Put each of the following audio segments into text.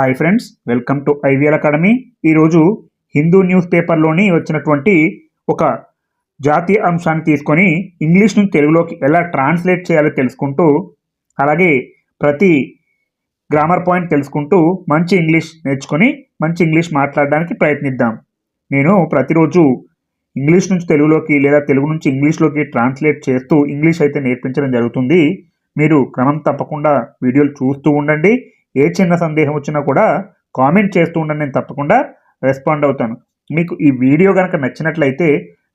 Hi friends welcome to IVL academy. ఈరోజు Hindu news పేపర్లోని వచ్చినటువంటి ఒక జాతీయ అంశాన్ని తీసుకొని ఇంగ్లీష్ నుంచి తెలుగులోకి ఎలా ట్రాన్స్లేట్ చేయాలో తెలుసుకుంటూ అలాగే ప్రతి గ్రామర్ పాయింట్ తెలుసుకుంటూ మంచి ఇంగ్లీష్ నేర్చుకొని మంచి ఇంగ్లీష్ మాట్లాడడానికి ప్రయత్నిద్దాం. నేను ప్రతిరోజు ఇంగ్లీష్ నుంచి తెలుగులోకి లేదా తెలుగు నుంచి ఇంగ్లీష్లోకి ట్రాన్స్లేట్ చేస్తూ ఇంగ్లీష్ అయితే నేర్పించడం జరుగుతుంది. మీరు క్రమం తప్పకుండా వీడియోలు చూస్తూ ఉండండి. ఏ చిన్న సందేహం వచ్చినా కూడా కామెంట్ చేస్తూ ఉండండి నేను తప్పకుండా రెస్పాండ్ అవుతాను. మీకు ఈ వీడియో కనుక నచ్చినట్లయితే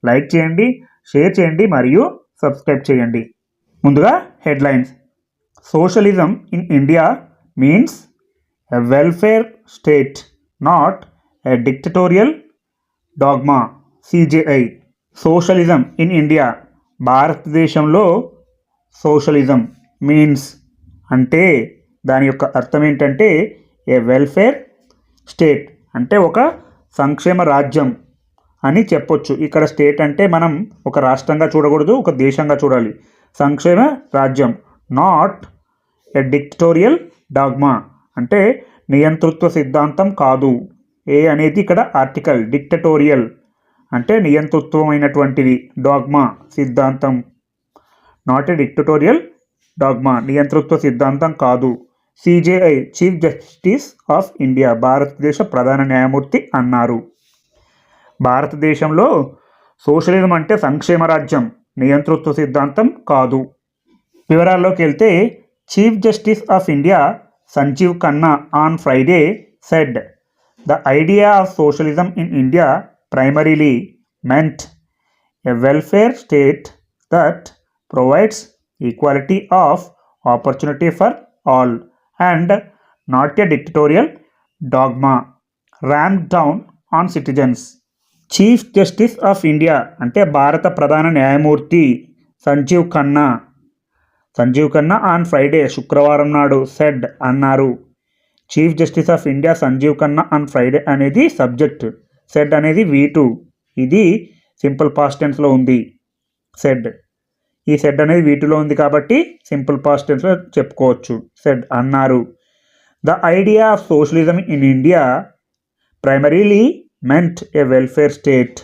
లైక్ చేయండి షేర్ చేయండి మరియు సబ్స్క్రైబ్ చేయండి. ముందుగా headlines socialism in India means a welfare state not a dictatorial dogma CJI socialism in India భారతదేశంలో సోషలిజం మీన్స్ అంటే దాని యొక్క అర్థం ఏంటంటే ఏ వెల్ఫేర్ స్టేట్ అంటే ఒక సంక్షేమ రాజ్యం అని చెప్పొచ్చు. ఇక్కడ స్టేట్ అంటే మనం ఒక రాష్ట్రంగా చూడకూడదు ఒక దేశంగా చూడాలి. సంక్షేమ రాజ్యం నాట్ ఎ డిక్టోరియల్ డాగ్మా అంటే నియంతృత్వ సిద్ధాంతం కాదు. ఏ అనేది ఇక్కడ ఆర్టికల్ డిక్టటోరియల్ అంటే నియంతృత్వమైనటువంటిది డాగ్మా సిద్ధాంతం. నాట్ ఎ డిక్టటోరియల్ డాగ్మా నియంతృత్వ సిద్ధాంతం కాదు. CJI chief justice of India భారతదేశ ప్రధాన న్యాయమూర్తి అన్నారు. భారతదేశంలో సోషలిజం అంటే సంక్షేమ రాజ్యం నియంతృత్వ సిద్ధాంతం కాదు. వివరాల్లోకి వెళ్తే chief justice of India Sanjiv Khanna on Friday said the idea of socialism in India primarily meant a welfare state that provides equality of opportunity for all. And not a dictatorial dogma ram down on citizens. Chief justice of India అంటే భారత ప్రధాన న్యాయమూర్తి Sanjeev Khanna. Sanjiv Khanna on Friday శుక్రవారం నాడు said అన్నారు. Chief justice of India Sanjiv Khanna on Friday అనేది subject. Said అనేది we two ఇది సింపుల్ పాస్టెన్స్లో ఉంది. సెడ్ ఈ సెడ్ అనేది వీటిలో ఉంది కాబట్టి సింపుల్ పాస్ట్ టెన్స్లో చెప్పుకోవచ్చు. సెడ్ అన్నారు. The idea of socialism in India primarily meant a welfare state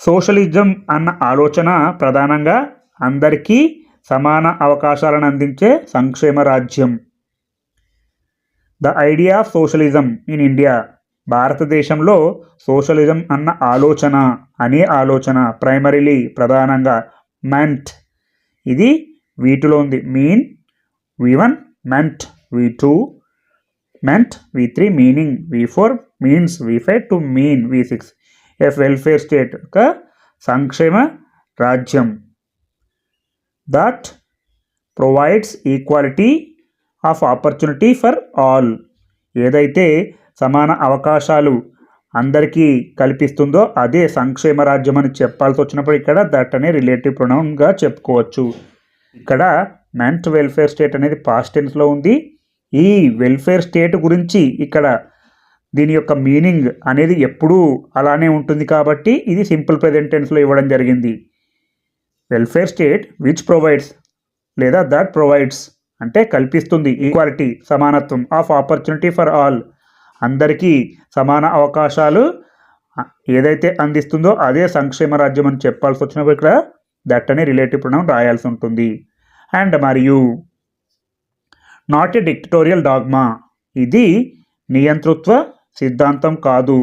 socialism అన్న ఆలోచన ప్రధానంగా అందరికీ సమాన అవకాశాలను అందించే సంక్షేమ రాజ్యం. The idea of socialism in India భారతదేశంలో సోషలిజం అన్న ఆలోచన అనే ఆలోచన ప్రైమరీలీ ప్రధానంగా మెంట్ ఇది వీటిలో ఉంది. Mean V one meant V two meant V three meaning V four means V five to mean V six F welfare state ఒక సంక్షేమ రాజ్యం. That provides equality of opportunity for all ఏదైతే సమాన అవకాశాలు అందరికీ కల్పిస్తుందో అదే సంక్షేమ రాజ్యం అని చెప్పాల్సి వచ్చినప్పుడు ఇక్కడ దట్ అనే రిలేటివ్ ప్రొనౌన్గా చెప్పుకోవచ్చు. ఇక్కడ మెంట్ వెల్ఫేర్ స్టేట్ అనేది పాస్ట్ టెన్స్లో ఉంది. ఈ వెల్ఫేర్ స్టేట్ గురించి ఇక్కడ దీని యొక్క మీనింగ్ అనేది ఎప్పుడూ అలానే ఉంటుంది కాబట్టి ఇది సింపుల్ ప్రెజెంటెన్స్లో ఇవ్వడం జరిగింది. వెల్ఫేర్ స్టేట్ విచ్ ప్రొవైడ్స్ లేదా దట్ ప్రొవైడ్స్ అంటే కల్పిస్తుంది ఈక్వాలిటీ సమానత్వం ఆఫ్ ఆపర్చునిటీ ఫర్ ఆల్ అందరికీ సమాన అవకాశాలు. ఏదైతే అందిస్తుందో అదే సంక్షేమ రాజ్యం అని చెప్పాల్సి వచ్చినప్పుడు ఇక్కడ దట్ అనే రిలేటివ్ ప్రణం రాయాల్సి ఉంటుంది. అండ్ మరియు నాట్ ఎ డిక్టటోరియల్ డాగ్మా ఇది నియంతృత్వ సిద్ధాంతం కాదు.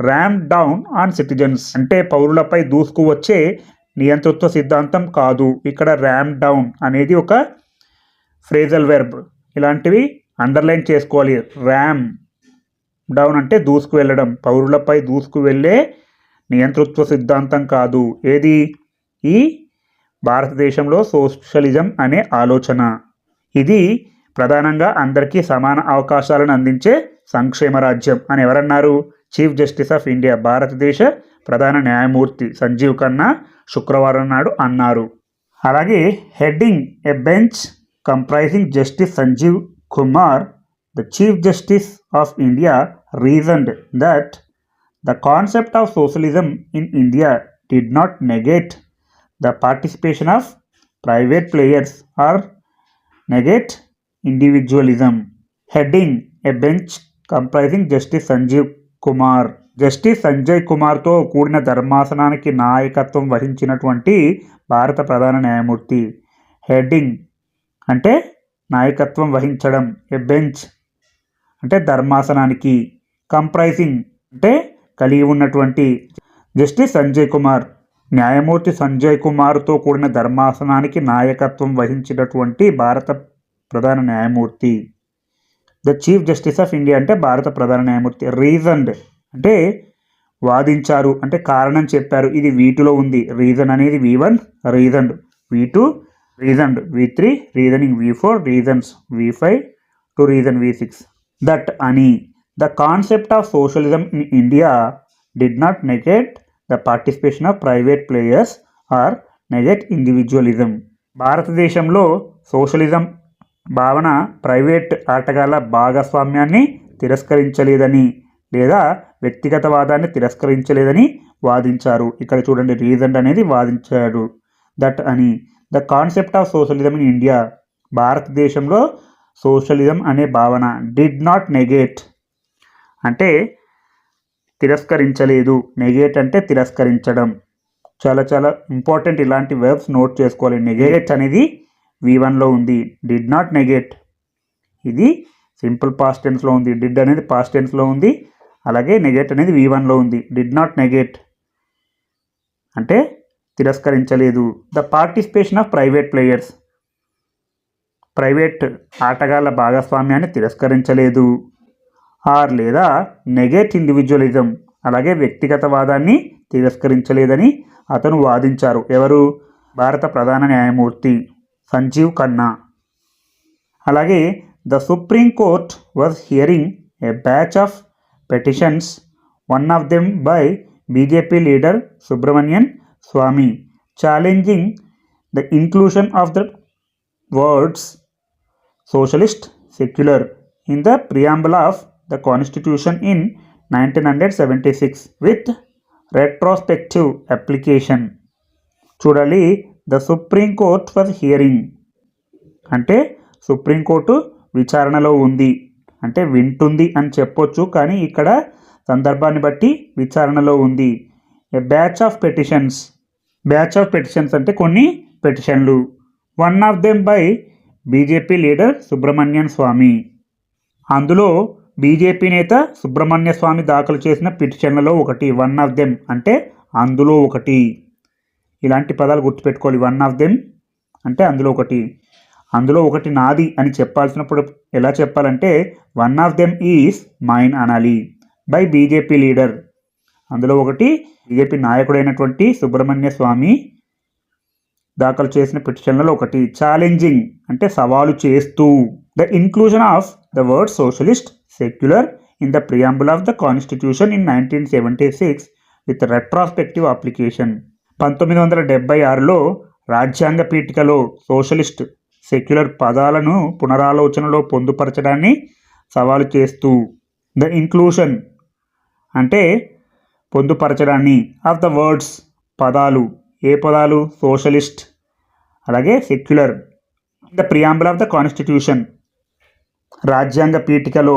ర్యామ్ డౌన్ ఆన్ సిటిజన్స్ అంటే పౌరులపై దూసుకు వచ్చే నియంతృత్వ సిద్ధాంతం కాదు. ఇక్కడ ర్యామ్ డౌన్ అనేది ఒక ఫ్రేజల్ వెర్బ్ ఇలాంటివి అండర్లైన్ చేసుకోవాలి. ర్యామ్ డౌన్ అంటే దూసుకు వెళ్ళడం పౌరులపై దూసుకు వెళ్ళే నియంతృత్వ సిద్ధాంతం కాదు. ఏది? ఈ భారతదేశంలో సోషలిజం అనే ఆలోచన. ఇది ప్రధానంగా అందరికీ సమాన అవకాశాలను అందించే సంక్షేమ రాజ్యం అని ఎవరన్నారు? చీఫ్ జస్టిస్ ఆఫ్ ఇండియా భారతదేశ ప్రధాన న్యాయమూర్తి సంజీవ్ ఖన్నా శుక్రవారం నాడు అన్నారు. అలాగే heading a bench comprising justice Sanjiv Kumar the chief justice of India reasoned that the concept of socialism in India did not negate the participation of private players or negate individualism. Heading A bench comprising justice Sanjiv Kumar justice Sanjay కుమార్తో కూడిన ధర్మాసనానికి నాయకత్వం వహించినటువంటి భారత ప్రధాన న్యాయమూర్తి heading అంటే నాయకత్వం వహించడం ఎ బెంచ్ అంటే ధర్మాసనానికి కంప్రైజింగ్ అంటే కలిగి ఉన్నటువంటి జస్టిస్ సంజయ్ కుమార్. న్యాయమూర్తి సంజయ్ కుమార్తో కూడిన ధర్మాసనానికి నాయకత్వం వహించినటువంటి భారత ప్రధాన న్యాయమూర్తి. The chief justice of India అంటే భారత ప్రధాన న్యాయమూర్తి. రీజన్డ్ అంటే వాదించారు అంటే కారణం చెప్పారు. ఇది వీటిలో ఉంది. రీజన్ అనేది V one reasoned. V two reasoned. V three reasoning. V four reasons. V five to reason. V six. That అని the concept of socialism in India did not negate the participation of private players or negate individualism భారతదేశంలో సోషలిజం భావన private ఆటగాళ్ళ భాగస్వామ్యాన్ని తిరస్కరించలేదని లేదా వ్యక్తిగతవాదాన్ని తిరస్కరించలేదని వాదించారు. ఇక్కడ చూడండి రీజన్ అనేది వాదించాడు. దట్ అని. The concept of socialism in India భారతదేశంలో సోషలిజం అనే భావన డిడ్ నాట్ నెగేట్ అంటే తిరస్కరించలేదు. నెగేట్ అంటే తిరస్కరించడం. చాలా చాలా ఇంపార్టెంట్ ఇలాంటి వెబ్స్ నోట్ చేసుకోవాలి. నెగేట్ అనేది వి వన్లో ఉంది. డిడ్ నాట్ నెగేట్ ఇది సింపుల్ పాస్ట్ టెన్స్లో ఉంది. డిడ్ అనేది పాస్ట్ టెన్స్లో ఉంది. అలాగే నెగేట్ అనేది వి వన్లో ఉంది. డిడ్ నాట్ నెగేట్ అంటే తిరస్కరించలేదు. The participation of private players private ఆటగాళ్ళ భాగస్వామ్యాన్ని తిరస్కరించలేదు. ఆర్ లేదా నెగేట్ ఇండివిజువలిజం. అలాగే వ్యక్తిగతవాదాన్ని తిరస్కరించలేదని అతను వాదించారు. ఎవరు? భారత ప్రధాన న్యాయమూర్తి సంజీవ్ ఖన్నా. అలాగే the supreme court was hearing a batch of petitions one of them by BJP leader Subramanian Swamy challenging the inclusion of the words socialist secular. In the preamble of the constitution in 1976 with retrospective application. చూడాలి the supreme court for hearing అంటే supreme court విచారణలో ఉంది. అంటే వింటుంది అని చెప్పొచ్చు కానీ ఇక్కడ సందర్భాన్ని బట్టి విచారణలో ఉంది. A batch of petitions batch of petitions అంటే కొన్ని పెటిషన్లు one of them by BJP leader Subramanian Swamy అందులో బీజేపీ నేత సుబ్రహ్మణ్య స్వామి దాఖలు చేసిన పిటిషన్లలో ఒకటి వన్ ఆఫ్ దెమ్ అంటే అందులో ఒకటి. ఇలాంటి పదాలు గుర్తుపెట్టుకోవాలి వన్ ఆఫ్ దెమ్ అంటే అందులో ఒకటి. అందులో ఒకటి నాది అని చెప్పాల్సినప్పుడు ఎలా చెప్పాలంటే one of them is mine అనాలి బై బీజేపీ లీడర్. అందులో ఒకటి బీజేపీ నాయకుడైనటువంటి సుబ్రహ్మణ్య స్వామి దాఖలు చేసిన పిటిషన్లలో ఒకటి. ఛాలెంజింగ్ అంటే సవాలు చేస్తూ the inclusion of the word socialist secular in the preamble of the Constitution in nineteen seventy six with retrospective application పంతొమ్మిది వందల డెబ్బై ఆరులో రాజ్యాంగ పీఠికలో సోషలిస్ట్ సెక్యులర్ పదాలను పునరాలోచనలో పొందుపరచడాన్ని సవాలు చేస్తూ ద ఇంక్లూషన్ అంటే పొందుపరచడాన్ని ఆఫ్ ద వర్డ్స్ పదాలు ఏ పదాలు? సోషలిస్ట్ అలాగే secular the preamble of the constitution రాజ్యాంగ పీఠికలో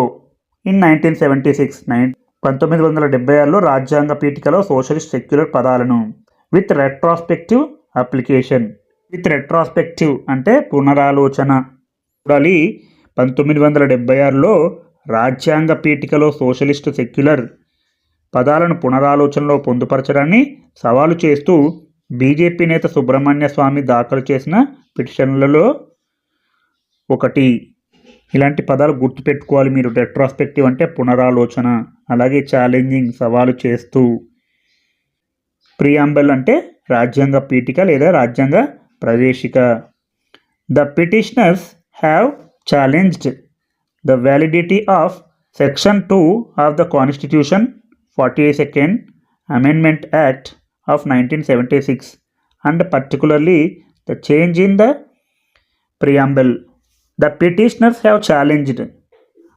in nineteen seventy six nine పంతొమ్మిది వందల డెబ్బై ఆరులో రాజ్యాంగ పీఠికలో సోషలిస్ట్ సెక్యులర్ పదాలను with retrospective application with retrospective అంటే పునరాలోచన. చూడాలి పంతొమ్మిది వందల డెబ్బై ఆరులో రాజ్యాంగ పీఠికలో సోషలిస్ట్ సెక్యులర్ పదాలను పునరాలోచనలో పొందుపరచడాన్ని సవాలు చేస్తూ బీజేపీ నేత సుబ్రహ్మణ్య స్వామి దాఖలు చేసిన పిటిషన్లలో ఒకటి. ఇలాంటి పదాలు గుర్తుపెట్టుకోవాలి మీరు. రెట్రాస్పెక్టివ్ అంటే పునరాలోచన అలాగే ఛాలెంజింగ్ సవాలు చేస్తూ. ప్రియాంబల్ అంటే రాజ్యాంగ పీఠిక లేదా రాజ్యాంగ ప్రవేశిక. The petitioners have challenged the validity of section two of the constitution forty second amendment act of nineteen seventy six and particularly the change in the preamble the petitioners have challenged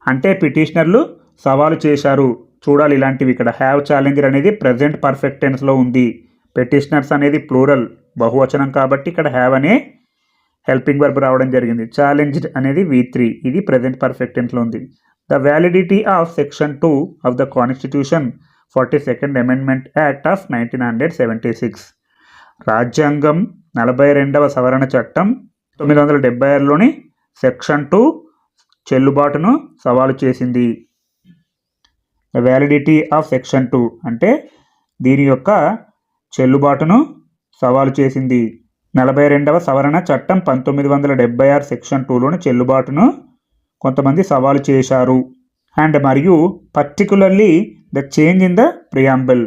అంటే పిటిషనర్లు సవాలు చేశారు. చూడాలి ఇలాంటివి ఇక్కడ. Have challenged అనేది present perfect టెన్స్లో ఉంది. పెటిషనర్స్ అనేది ప్లూరల్ బహువచనం కాబట్టి ఇక్కడ హ్యావ్ అనే హెల్పింగ్ వర్బ్ రావడం జరిగింది. ఛాలెంజ్డ్ అనేది వి త్రీ ఇది ప్రజెంట్ పర్ఫెక్ట్ టెన్స్లో ఉంది. The validity of section two of the constitution forty second amendment act of nineteen hundred seventy six రాజ్యాంగం నలభై రెండవ సవరణ చట్టం తొమ్మిది వందల డెబ్బై ఆరులోని సెక్షన్ టూ చెల్లుబాటును సవాలు చేసింది. The validity of section two అంటే దీని యొక్క చెల్లుబాటును సవాలు చేసింది. నలభై రెండవ సవరణ చట్టం పంతొమ్మిది వందల డెబ్బై ఆరు సెక్షన్ టూలోని చెల్లుబాటును కొంతమంది సవాలు చేశారు. అండ్ మరియు particularly the change in the preamble.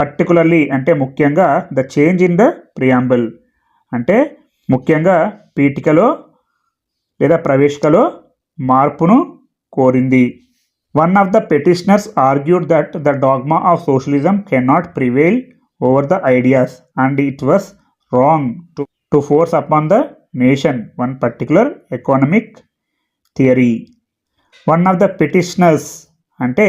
Particularly అంటే ముఖ్యంగా the change in the preamble. అంటే ముఖ్యంగా పీఠికలో లేదా ప్రవేశికలో మార్పును కోరింది. One of the petitioners argued that the dogma of socialism cannot prevail over the ideas and it was wrong to to force upon the nation one particular economic theory one of the petitioners అంటే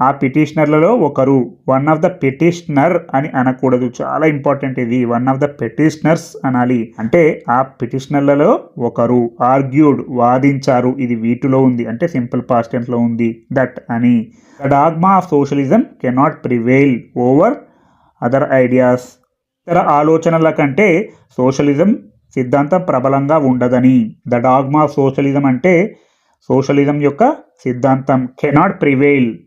ఆ పిటిషనర్లలో ఒకరు. One of the petitioner అని అనకూడదు. చాలా important ఇది. One of the petitioners అనాలి. అంటే ఆ పిటిషనర్లలో ఒకరు. ఆర్గ్యూడ్ వాదించారు. ఇది వీటిలో ఉంది. అంటే సింపుల్ పాస్ట్లో ఉంది దట్ అని. The dogma of socialism cannot prevail over other ideas. ఇతర ఆలోచనల కంటే సోషలిజం సిద్ధాంతం ప్రబలంగా ఉండదని. ద డాగ్మా ఆఫ్ సోషలిజం అంటే సోషలిజం యొక్క సిద్ధాంతం కెనాట్ ప్రివెయిల్.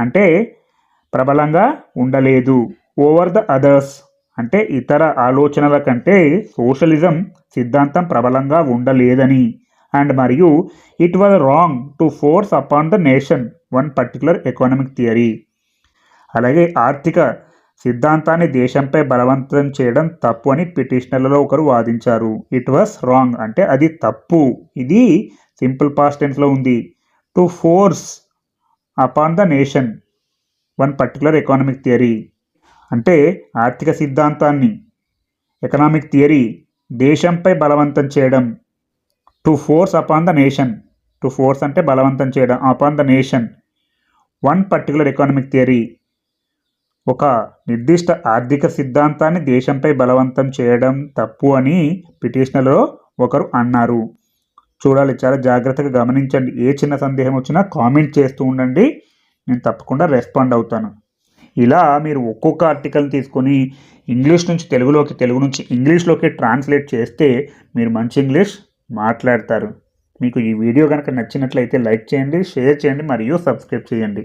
అంటే ప్రబలంగా ఉండలేదు. ఓవర్ ద అదర్స్ అంటే ఇతర ఆలోచనల కంటే సోషలిజం సిద్ధాంతం ప్రబలంగా ఉండలేదని. అండ్ మరియు it was wrong to force upon the nation one particular economic theory అలాగే ఆర్థిక సిద్ధాంతాన్ని దేశంపై బలవంతం చేయడం తప్పు అని పిటిషనర్లలో ఒకరు వాదించారు. ఇట్ వాస్ రాంగ్ అంటే అది తప్పు. ఇది సింపుల్ పాస్ట్ టెన్స్లో ఉంది. To force upon the nation one particular economic theory అంటే ఆర్థిక సిద్ధాంతాన్ని ఎకనామిక్ థియరీ దేశంపై బలవంతం చేయడం. To force upon the nation to force అంటే బలవంతం చేయడం upon the nation one particular economic theory ఒక నిర్దిష్ట ఆర్థిక సిద్ధాంతాన్ని దేశంపై బలవంతం చేయడం తప్పు అని పిటిషనర్లో ఒకరు అన్నారు. చూడాలి. చాలా జాగ్రత్తగా గమనించండి. ఏ చిన్న సందేహం వచ్చినా కామెంట్ చేస్తూ ఉండండి. నేను తప్పకుండా రెస్పాండ్ అవుతాను. ఇలా మీరు ఒక్కొక్క ఆర్టికల్ తీసుకొని ఇంగ్లీష్ నుంచి తెలుగులోకి తెలుగు నుంచి ఇంగ్లీష్లోకి ట్రాన్స్లేట్ చేస్తే మీరు మంచి ఇంగ్లీష్ మాట్లాడతారు. మీకు ఈ వీడియో కనుక నచ్చినట్లయితే లైక్ చేయండి షేర్ చేయండి మరియు సబ్స్క్రైబ్ చేయండి.